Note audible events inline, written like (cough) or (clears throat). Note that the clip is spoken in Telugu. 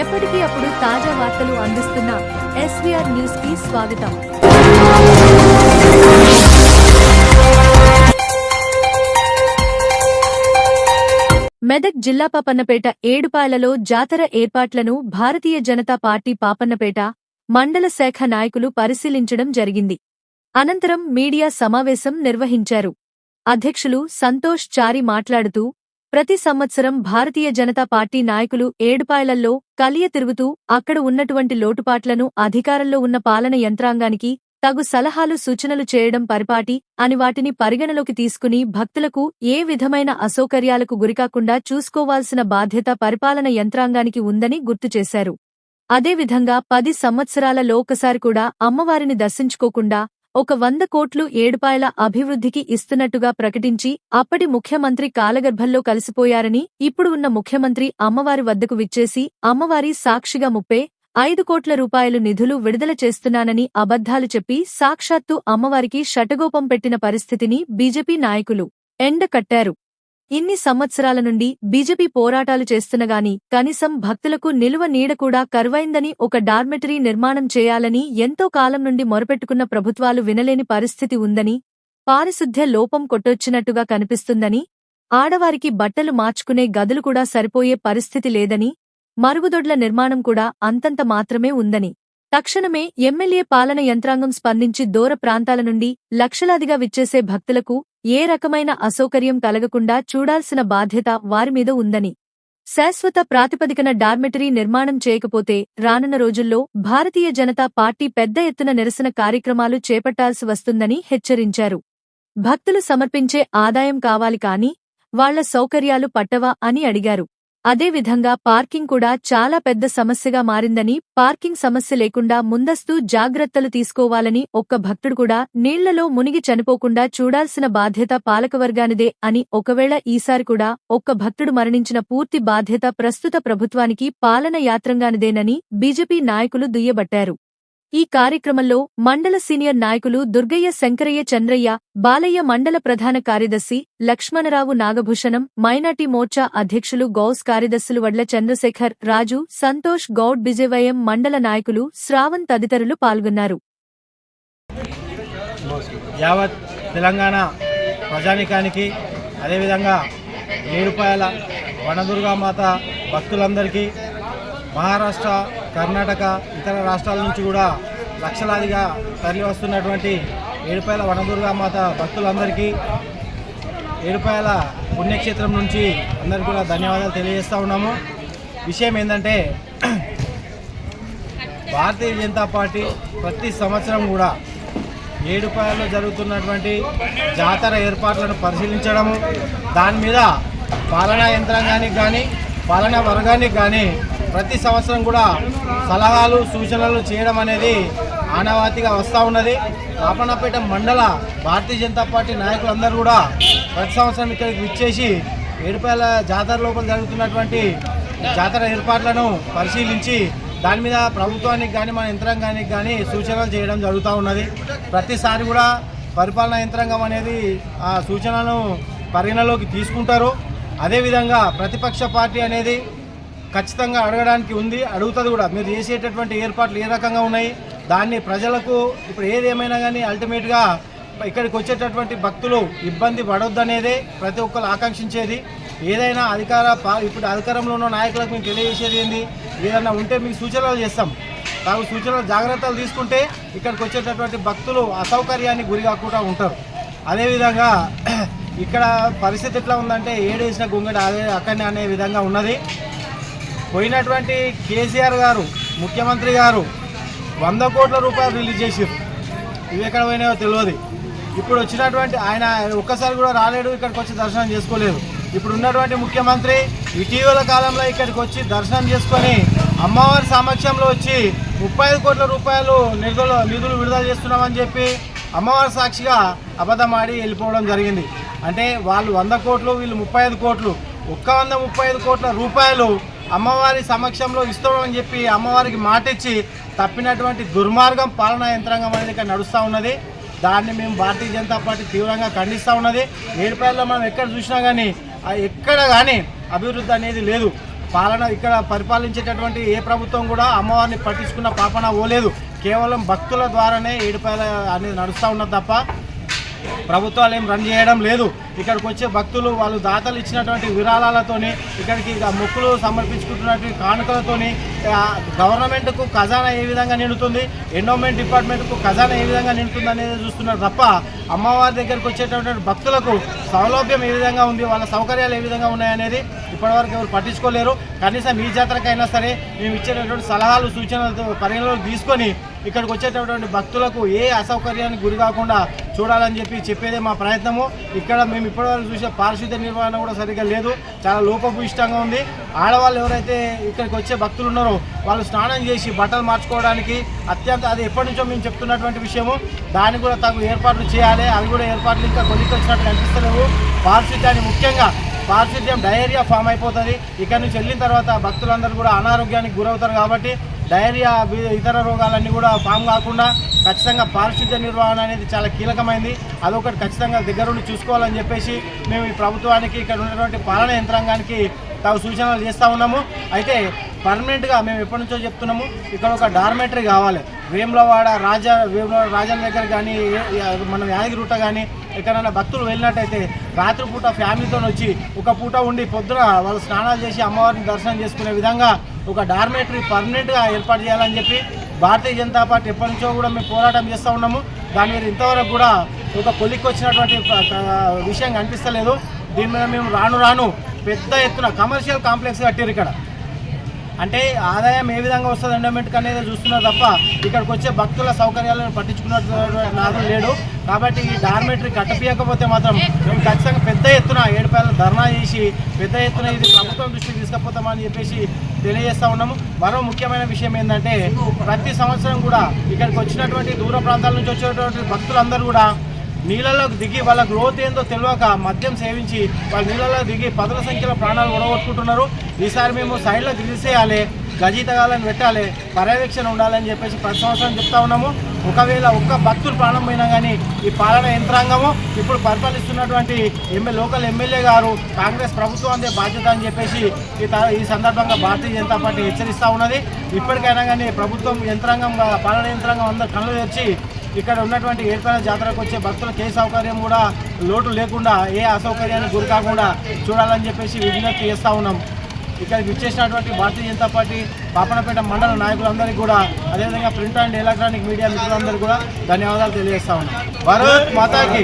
ఎప్పటికీ అప్పుడు తాజా వార్తలు అందిస్తున్న ఎస్వీఆర్ న్యూస్కి స్వాగతం. మెదక్ జిల్లా పాపన్నపేట ఏడుపాయలలో జాతర ఏర్పాట్లను భారతీయ జనతా పార్టీ పాపన్నపేట మండల శాఖ నాయకులు పరిశీలించడం జరిగింది. అనంతరం మీడియా సమావేశం నిర్వహించారు. అధ్యక్షులు సంతోష్ చారి మాట్లాడుతూ ప్రతి సంవత్సరం భారతీయ జనతా పార్టీ నాయకులు ఏడుపాయలల్లో కలియ తిరుగుతూ అక్కడ ఉన్నటువంటి లోటుపాట్లను అధికారంలో ఉన్న పాలన యంత్రాంగానికి తగు సలహాలు సూచనలు చేయడం పరిపాటి అని వాటిని పరిగణలోకి తీసుకుని భక్తులకు ఏ విధమైన అసౌకర్యాలకు గురికాకుండా చూసుకోవాల్సిన బాధ్యత పరిపాలన యంత్రాంగానికి ఉందని గుర్తుచేశారు అదేవిధంగా పది సంవత్సరాలలో ఒకసారి కూడా అమ్మవారిని దర్శించుకోకుండా ఒక వంద కోట్లు ఏడుపాయల అభివృద్ధికి ఇస్తున్నట్టుగా ప్రకటించి అప్పటి ముఖ్యమంత్రి కాలగర్భంలో కలిసిపోయారని ఇప్పుడు ఉన్న ముఖ్యమంత్రి అమ్మవారి వద్దకు విచ్చేసి అమ్మవారి సాక్షిగా ముప్పే ఐదు కోట్ల రూపాయలు నిధులు విడుదల చేస్తున్నానని అబద్ధాలు చెప్పి సాక్షాత్తు అమ్మవారికి షటగోపం పెట్టిన పరిస్థితిని బీజేపీ నాయకులు ఎండకట్టారు. ఇన్ని సంవత్సరాల నుండి బీజేపీ పోరాటాలు చేస్తున్నగాని కనీసం భక్తులకు నిలువ నీడ కూడా కరువైందని ఒక డార్మెటరీ నిర్మాణం చేయాలని ఎంతో కాలం నుండి మొరపెట్టుకున్న ప్రభుత్వాలు వినలేని పరిస్థితి ఉందని పారిశుద్ధ్య లోపం కొట్టొచ్చినట్టుగా కనిపిస్తుందని ఆడవారికి బట్టలు మార్చుకునే గదులు కూడా సరిపోయే పరిస్థితి లేదని మరుగుదొడ్ల నిర్మాణం కూడా అంతంత మాత్రమే ఉందని. తక్షణమే ఎమ్మెల్యే పాలన యంత్రాంగం స్పందించి దూర ప్రాంతాల నుండి లక్షలాదిగా విచ్చేసే భక్తులకు ఏ రకమైన అసౌకర్యం కలగకుండా చూడాల్సిన బాధ్యత వారిమీద ఉందని. శాశ్వత ప్రాతిపదికన డార్మెటరీ నిర్మాణం చేయకపోతే రానున్న రోజుల్లో భారతీయ జనతా పార్టీ పెద్ద ఎత్తున నిరసన కార్యక్రమాలు చేపట్టాల్సి వస్తుందని హెచ్చరించారు. భక్తులు సమర్పించే ఆదాయం కావాలి కాని వాళ్ళ సౌకర్యాలు పట్టవా అని అడిగారు. అదేవిధంగా పార్కింగ్ కూడా చాలా పెద్ద సమస్యగా మారిందని పార్కింగ్ సమస్య లేకుండా ముందస్తు జాగ్రత్తలు తీసుకోవాలని ఒక్క భక్తుడు కూడా నీళ్ళలో మునిగి చనిపోకుండా చూడాల్సిన బాధ్యత పాలకవర్గానిదే అని ఒకవేళ ఈసారి కూడా ఒక్క భక్తుడు మరణించిన పూర్తి బాధ్యత ప్రస్తుత ప్రభుత్వానికి పాలన యాత్రంగానిదేనని బీజేపీ నాయకులు దుయ్యబట్టారు. ఈ కార్యక్రమంలో మండల సీనియర్ నాయకులు దుర్గయ్య శంకరయ్య చంద్రయ్య బాలయ్య మండల ప్రధాన కార్యదర్శి లక్ష్మణరావు నాగభూషణం మైనార్టీ మోర్చా అధ్యక్షులు గౌస్ కార్యదర్శులు వడ్ల చంద్రశేఖర్ రాజు సంతోష్ గౌడ్ బిజయవయం మండల నాయకులు శ్రావణ్ తదితరులు పాల్గొన్నారు. యావత్ తెలంగాణ ప్రజానికానికి అదేవిధంగా ఏడుపాయల వనదుర్గామాత భక్తులందరికీ మహారాష్ట్ర కర్ణాటక ఇతర రాష్ట్రాల నుంచి కూడా లక్షలాదిగా తరలి వస్తున్నటువంటి ఏడుపాయల వనదుర్గామాత భక్తులందరికీ ఏడుపాయల పుణ్యక్షేత్రం నుంచి అందరికీ కూడా ధన్యవాదాలు తెలియజేస్తూ ఉన్నాము. విషయం ఏంటంటే భారతీయ జనతా పార్టీ ప్రతి సంవత్సరం కూడా ఏడుపాయల్లో జరుగుతున్నటువంటి జాతర ఏర్పాట్లను పరిశీలించడము దాని మీద పాలనా యంత్రాంగానికి కానీ పాలనా వర్గానికి కానీ ప్రతి సంవత్సరం కూడా సలహాలు సూచనలు చేయడం అనేది ఆనవాతిగా వస్తూ ఉన్నది. పాపన్నపేట మండల భారతీయ జనతా పార్టీ నాయకులందరూ కూడా ప్రతి సంవత్సరం ఇక్కడికి విచ్చేసి ఏడుపాయల జాతర లోపల జరుగుతున్నటువంటి జాతర ఏర్పాట్లను పరిశీలించి దాని మీద ప్రభుత్వానికి కానీ మన యంత్రాంగానికి కానీ సూచనలు చేయడం జరుగుతూ ఉన్నది. ప్రతిసారి కూడా పరిపాలనా యంత్రాంగం అనేది ఆ సూచనలను పరిగణలోకి తీసుకుంటారు. అదేవిధంగా ప్రతిపక్ష పార్టీ అనేది ఖచ్చితంగా అడగడానికి ఉంది. అడుగుతుంది కూడా. మీరు చేసేటటువంటి ఏర్పాట్లు ఏ రకంగా ఉన్నాయి? దాన్ని ప్రజలకు ఇప్పుడు ఏది ఏమైనా కానీ అల్టిమేట్గా ఇక్కడికి వచ్చేటటువంటి భక్తులు ఇబ్బంది పడొద్దనేదే ప్రతి ఒక్కరు ఆకాంక్షించేది. ఏదైనా అధికార ఇప్పుడు అధికారంలో ఉన్న నాయకులకు మేము తెలియజేసేది ఏంది? ఏదైనా ఉంటే మీకు సూచనలు చేస్తాం. తాము సూచనలు జాగ్రత్తలు తీసుకుంటే ఇక్కడికి వచ్చేటటువంటి భక్తులు అసౌకర్యానికి గురి కాకుండా ఉంటారు. అదేవిధంగా (clears throat) ఇక్కడ పరిస్థితి ఎట్లా ఉందంటే ఏడేసిన గుంగడి అదే అక్కడనే అనే విధంగా ఉన్నది. పోయినటువంటి కేసీఆర్ గారు ముఖ్యమంత్రి గారు వంద కోట్ల రూపాయలు రిలీజ్ చేసారు ఇవి ఎక్కడ పోయినాయో తెలియదు. ఇప్పుడు వచ్చినటువంటి ఆయన ఒక్కసారి కూడా రాలేడు ఇక్కడికి వచ్చి దర్శనం చేసుకోలేదు. ఇప్పుడు ఉన్నటువంటి ముఖ్యమంత్రి ఇటీవల కాలంలో ఇక్కడికి వచ్చి దర్శనం చేసుకొని అమ్మవారి సమక్షంలో వచ్చి ముప్పై ఐదు కోట్ల రూపాయలు నిధులు నిధులు విడుదల చేస్తున్నామని చెప్పి అమ్మవారి సాక్షిగా అబద్ధం ఆడి వెళ్ళిపోవడం జరిగింది. అంటే వాళ్ళు వంద కోట్లు వీళ్ళు ముప్పై ఐదు కోట్లు ఒక్క వంద ముప్పై ఐదు కోట్ల రూపాయలు అమ్మవారి సమక్షంలో ఇస్తామని చెప్పి అమ్మవారికి మాటిచ్చి తప్పినటువంటి దుర్మార్గం పాలనా యంత్రాంగం అనేది ఇక్కడ నడుస్తూ ఉన్నది. దాన్ని మేము భారతీయ జనతా పార్టీ తీవ్రంగా ఖండిస్తూ ఉన్నది. ఏడుపాయల్లో మనం ఎక్కడ చూసినా కానీ ఎక్కడ కానీ అభివృద్ధి అనేది లేదు. పాలన ఇక్కడ పరిపాలించేటటువంటి ఏ ప్రభుత్వం కూడా అమ్మవారిని పట్టించుకున్న పాపన పోలేదు. కేవలం భక్తుల ద్వారానే ఏడుపాయల అనేది నడుస్తూ ఉన్నది తప్ప ప్రభుత్వాలు ఏం రన్ చేయడం లేదు. ఇక్కడికి వచ్చే భక్తులు వాళ్ళు దాతలు ఇచ్చినటువంటి విరాళాలతోని ఇక్కడికి మొక్కులు సమర్పించుకుంటున్నటువంటి కానుకలతోని గవర్నమెంట్కు ఖజానా ఏ విధంగా నిండుతుంది ఎండోమెంట్ డిపార్ట్మెంట్కు ఖజానా ఏ విధంగా నిండుతుంది అనేది చూస్తున్నారు తప్ప అమ్మవారి దగ్గరికి వచ్చేటటువంటి భక్తులకు సౌలభ్యం ఏ విధంగా ఉంది వాళ్ళ సౌకర్యాలు ఏ విధంగా ఉన్నాయనేది ఇప్పటివరకు ఎవరు పట్టించుకోలేరు. కనీసం ఈ జాతరకైనా సరే మేము ఇచ్చేటటువంటి సలహాలు సూచనలు పరిగణలోకి తీసుకొని ఇక్కడికి వచ్చేటటువంటి భక్తులకు ఏ అసౌకర్యానికి గురి కాకుండా చూడాలని చెప్పి చెప్పేదే మా ప్రయత్నము. ఇక్కడ మేము ఇప్పటివరకు చూసే పారిశుద్ధ్య నిర్వహణ కూడా సరిగ్గా లేదు. చాలా లోపభూయిష్టంగా ఉంది. ఆడవాళ్ళు ఎవరైతే ఇక్కడికి వచ్చే భక్తులు ఉన్నారో వాళ్ళు స్నానం చేసి బట్టలు మార్చుకోవడానికి అత్యంత అది ఎప్పటి నుంచో మేము చెప్తున్నటువంటి విషయము. దానికి కూడా తగు ఏర్పాట్లు చేయాలి. అవి కూడా ఏర్పాట్లు ఇంకా కొలికి వచ్చినట్టు కనిపిస్తలేవు. పారిశుద్ధ్యాన్ని ముఖ్యంగా పారిశుద్ధ్యం డయేరియా ఫామ్ అయిపోతుంది. ఇక్కడ నుంచి వెళ్ళిన తర్వాత భక్తులందరూ కూడా అనారోగ్యానికి గురవుతారు కాబట్టి డైరియా వి- ఇతర రోగాలన్నీ కూడా ఫామ్ కాకుండా ఖచ్చితంగా పారిశుద్ధ్య నిర్వహణ అనేది చాలా కీలకమైంది. అదొకటి ఖచ్చితంగా దగ్గరుండి చూసుకోవాలని చెప్పేసి మేము ఈ ప్రభుత్వానికి ఇక్కడ ఉన్నటువంటి పాలన యంత్రాంగానికి తాము సూచనలు చేస్తూ ఉన్నాము. అయితే పర్మనెంట్గా మేము ఎప్పటి నుంచో చెప్తున్నాము ఇక్కడ ఒక డార్మెటరీ కావాలి. వేములవాడ రాజా వేములవాడ రాజాల దగ్గర కానీ ఏ- ఏ- మన యాదగిరిగుట్ట కానీ ఎక్కడైనా భక్తులు వెళ్ళినట్టయితే రాత్రిపూట ఫ్యామిలీతో వచ్చి ఒక పూట ఉండి పొద్దున వాళ్ళు స్నానాలు చేసి అమ్మవారిని దర్శనం చేసుకునే విధంగా ఒక డార్మేటరీ పర్మనెంట్గా ఏర్పాటు చేయాలని చెప్పి భారతీయ జనతా పార్టీ ఎప్పటి నుంచో కూడా మేము పోరాటం చేస్తూ ఉన్నాము. దాని మీద ఇంతవరకు కూడా ఒక కొలిక్కి వచ్చినటువంటి విషయం కనిపిస్తలేదు. దీని మీద మేము రాను రాను పెద్ద ఎత్తున కమర్షియల్ కాంప్లెక్స్ కట్టారు ఇక్కడ. అంటే ఆదాయం ఏ విధంగా వస్తుంది ఎండోమెంట్కి అనేది చూస్తున్నారు తప్ప ఇక్కడికి వచ్చే భక్తుల సౌకర్యాలను పట్టించుకున్నట్టు నాదులు లేడు. కాబట్టి ఈ డార్మెటరీ కట్టపియకపోతే మాత్రం మేము ఖచ్చితంగా పెద్ద ఎత్తున ఏడుపాయల ధర్నా చేసి పెద్ద ఎత్తున ఇది ప్రభుత్వం దృష్టికి తీసుకుపోతామని చెప్పేసి తెలియజేస్తా ఉన్నాము. మరో ముఖ్యమైన విషయం ఏంటంటే ప్రతి సంవత్సరం కూడా ఇక్కడికి వచ్చినటువంటి దూర ప్రాంతాల నుంచి వచ్చేటువంటి భక్తులందరూ కూడా నీళ్ళలోకి దిగి వాళ్ళ గ్రోత్ ఏందో తెలియక మద్యం సేవించి వాళ్ళ నీళ్ళలో దిగి పదుల సంఖ్యలో ప్రాణాలు ఉడగొట్టుకుంటున్నారు ఈసారి మేము సైడ్లో తీసేయాలి గజీతగాలని పెట్టాలి పర్యవేక్షణ ఉండాలని చెప్పేసి ప్రతి సంవత్సరం చెప్తా ఉన్నాము. ఒకవేళ ఒక్క భక్తులు ప్రాణం పోయినా కానీ ఈ పాలన యంత్రాంగము ఇప్పుడు పరిపాలిస్తున్నటువంటి ఎమ్మె లోకల్ ఎమ్మెల్యే గారు కాంగ్రెస్ ప్రభుత్వం అందే బాధ్యత అని చెప్పేసి ఈ త- ఈ సందర్భంగా భారతీయ జనతా పార్టీ హెచ్చరిస్తూ ఉన్నది. ఇప్పటికైనా కానీ ప్రభుత్వం యంత్రాంగం పాలన యంత్రాంగం అందరు కళ్ళు తెచ్చి ఇక్కడ ఉన్నటువంటి ఏర్పాటు జాతరకు వచ్చే భక్తులకు ఏ సౌకర్యం కూడా లోటు లేకుండా ఏ అసౌకర్యానికి గురికాకుండా చూడాలని చెప్పేసి విజ్ఞప్తి చేస్తూ ఉన్నాం. ఇక్కడికి విచ్చేసినటువంటి భారతీయ జనతా పార్టీ పాపనపేట మండల నాయకులందరికీ కూడా అదేవిధంగా ప్రింట్ అండ్ ఎలక్ట్రానిక్ మీడియా మిత్రులందరికీ కూడా ధన్యవాదాలు తెలియజేస్తా ఉన్నాం. భారత్ మాతాకి